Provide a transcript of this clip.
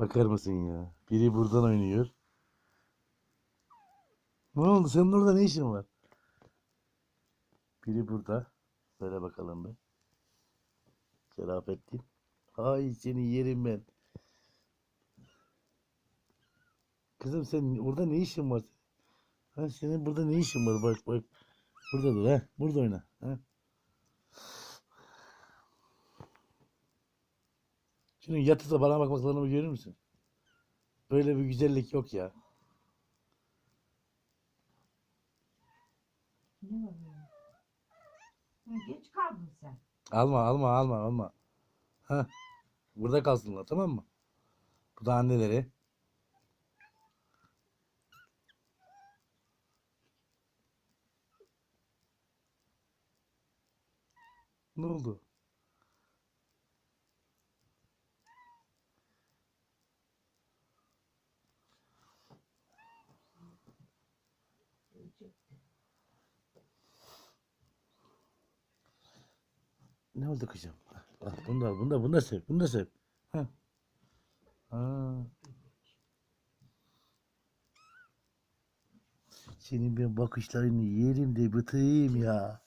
Bakar mısın ya? Biri buradan oynuyor. Ne oldu? Senin orada ne işin var? Biri burada. Söyle bakalım bir. Şerafettin. Ay seni yerim ben. Kızım sen orada ne işin var? Ha, senin burada ne işin var? Bak bak. Burada dur ha. Burada oyna. Ha. Şimdi yatıp da bana bakmaklarını görür müsün? Böyle bir güzellik yok ya. Ne var ya? Hı, Geç kaldın sen. Alma alma alma alma. Ha. Burada kalsınlar tamam mı? Bu da anneleri. Ne oldu? Ne oldu kızım? Al, bunu da bunu da, bunu da sev, bunu da sev. Ha. Ha. Senin ben bakışlarını yerim de bıtayım ya.